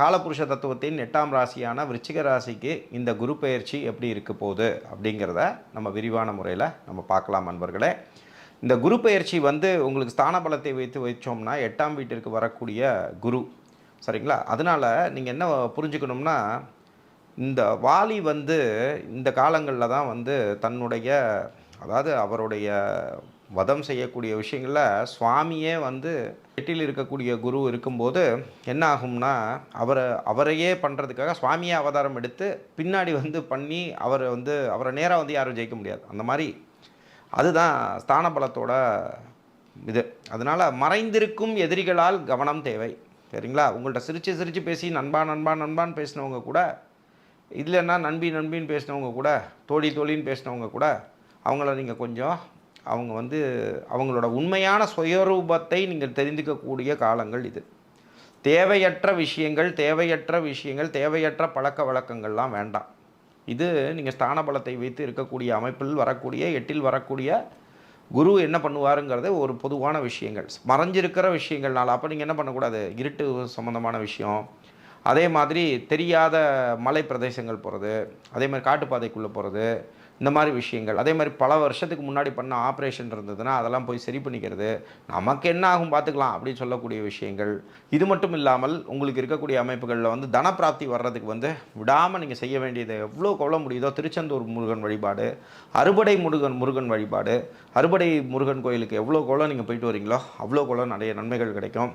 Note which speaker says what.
Speaker 1: காலபுருஷ தத்துவத்தின் எட்டாம் ராசியான விருச்சிக ராசிக்கு இந்த குரு பெயர்ச்சி எப்படி இருக்க போகுது அப்படிங்கிறத நம்ம விரிவான முறையில் நம்ம பார்க்கலாம் நண்பர்களே இந்த குரு பெயர்ச்சி வந்து உங்களுக்கு ஸ்தான பலத்தை வைத்து வைச்சோம்னா எட்டாம் வீட்டிற்கு வரக்கூடிய குரு. சரிங்களா? அதனால் நீங்கள் என்ன புரிஞ்சுக்கணும்னா இந்த வாலி வந்து இந்த காலங்களில் தான் வந்து தன்னுடைய அதாவது அவருடைய வதம் செய்யக்கூடிய விஷயங்களில் சுவாமியே வந்து எட்டில் இருக்கக்கூடிய குரு இருக்கும்போது என்ன ஆகும்னா அவரை அவரையே பண்ணுறதுக்காக சுவாமியே அவதாரம் எடுத்து பின்னாடி வந்து பண்ணி அவரை வந்து அவரை நேராக வந்து யாரும் ஜெயிக்க முடியாது. அந்த மாதிரி. அதுதான் ஸ்தான பலத்தோட இது. அதனால் மறைந்திருக்கும் எதிரிகளால் கவனம் தேவை. சரிங்களா? உங்கள்கிட்ட சிரித்து சிரித்து பேசி நண்பா நண்பா நண்பான்னு பேசினவங்க கூட இல்லைன்னா நண்பி நண்பின்னு பேசினவங்க கூட தோழி தோழின்னு பேசினவங்க கூட அவங்கள நீங்கள் கொஞ்சம் அவங்க வந்து அவங்களோட உண்மையான சுயரூபத்தை நீங்கள் தெரிந்துக்கக்கூடிய காலங்கள் இது. தேவையற்ற விஷயங்கள் தேவையற்ற விஷயங்கள் தேவையற்ற பழக்க வழக்கங்கள்லாம் வேண்டாம். இது நீங்கள் ஸ்தான பலத்தை வைத்து இருக்கக்கூடிய அமைப்பில் வரக்கூடிய எட்டில் வரக்கூடிய குரு என்ன பண்ணுவாருங்கிறது ஒரு பொதுவான விஷயங்கள். மறைஞ்சிருக்கிற விஷயங்கள்னால அப்போ நீங்கள் என்ன பண்ணக்கூடாது? இருட்டு சம்மந்தமான விஷயம் அதே மாதிரி தெரியாத மலை பிரதேசங்கள் போகிறது அதே மாதிரி காட்டுப்பாதைக்குள்ளே போகிறது இந்த மாதிரி விஷயங்கள். அதே மாதிரி பல வருஷத்துக்கு முன்னாடி பண்ண ஆப்ரேஷன் இருந்ததுன்னா அதெல்லாம் போய் சரி பண்ணிக்கிறது. நமக்கு என்ன ஆகும் பார்த்துக்கலாம் அப்படின்னு சொல்லக்கூடிய விஷயங்கள். இது மட்டும் இல்லாமல் உங்களுக்கு இருக்கக்கூடிய அமைப்புகளில் வந்து தனப்பிராப்தி வர்றதுக்கு வந்து விடாமல் நீங்கள் செய்ய வேண்டியது எவ்வளோ கொள்ள முடியுதோ திருச்செந்தூர் முருகன் வழிபாடு அறுபடை முருகன் முருகன் வழிபாடு அறுபடை முருகன் கோயிலுக்கு எவ்வளோ கோலம் நீங்கள் போயிட்டு வரீங்களோ அவ்வளோ கோலம் நிறைய நன்மைகள் கிடைக்கும்.